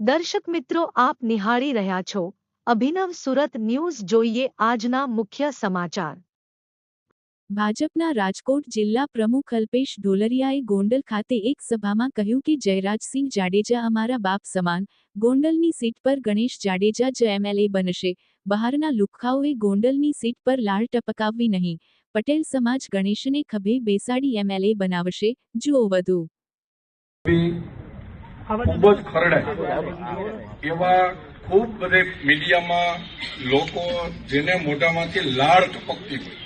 દર્શક મિત્રો આપ નિહાળી રહ્યા છો અભિનવ સુરત ન્યૂઝ. જોઈએ આજના મુખ્ય સમાચાર. ભાજપના રાજકોટ જિલ્લા પ્રમુખ અલ્પેશ ઢોલરિયાએ ગોંડલ ખાતે એક સભામાં કહ્યું કે જયરાજસિંહ જાડેજા અમારા બાપ સમાન ગોંડલની સીટ પર ગણેશ જાડેજા જ એમએલએ બનશે. બહારના લુખ્ખાઓએ ગોંડલની સીટ પર લાળ ટપકાવવી નહીં. પટેલ સમાજ ગણેશને ખભે બેસાડી એમએલએ બનાવશે. જુઓ વધુ. ખૂબ જ ખરડાય એવા ખૂબ બધે મીડિયામાં લોકો જેને મોઢામાંથી લાળ ટપકતી હોય,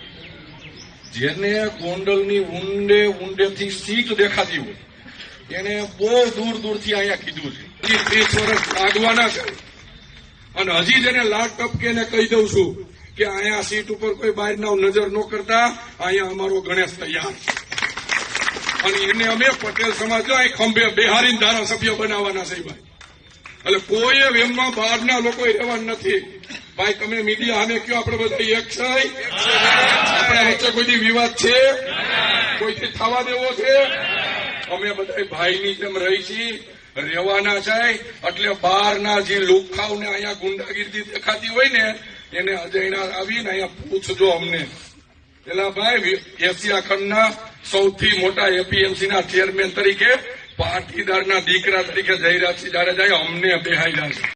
જેને ગોંડલની ઊંડે ઊંડેથી સીટ દેખાતી હોય, એને બહુ દૂર દૂરથી અહીંયા કીધું છે. ત્રીસ વર્ષ લાગવાના છે. અને હજી જેને લાળ ટપકે એને કહી દઉં છું કે અહીંયા સીટ ઉપર કોઈ બહારના નજર ન કરતા, અહીંયા અમારો ગણેશ તૈયાર છે. અને એને અમે પટેલ સમાજ અહીં ખંભે બિહારી ધારાસભ્ય બનાવવાના છે ભાઈ. એટલે કોઈ એમમાં બહારના લોકો રહેવા નથી. ભાઈ, તમે મીડિયા સામે કયો આપણે બધા એક છે? કોઈ વિવાદ છે? કોઈથી થવા દેવો છે? અમે બધા ભાઈની જેમ રહી છીએ, રહેવાના છે. એટલે બહારના જે લોખાઓને અહીંયા ગુંડાગીરી દેખાતી હોય ને, એને અજયના આવીને અહીંયા પૂછજો અમને. પેલા ભાઈ એશિયા ખંડના સૌથી મોટા એપીએમસીના ચેરમેન તરીકે પાટીદારના દીકરા તરીકે જયરાજસિંહ જાડેજાએ અમને બેહાડ્યા છે.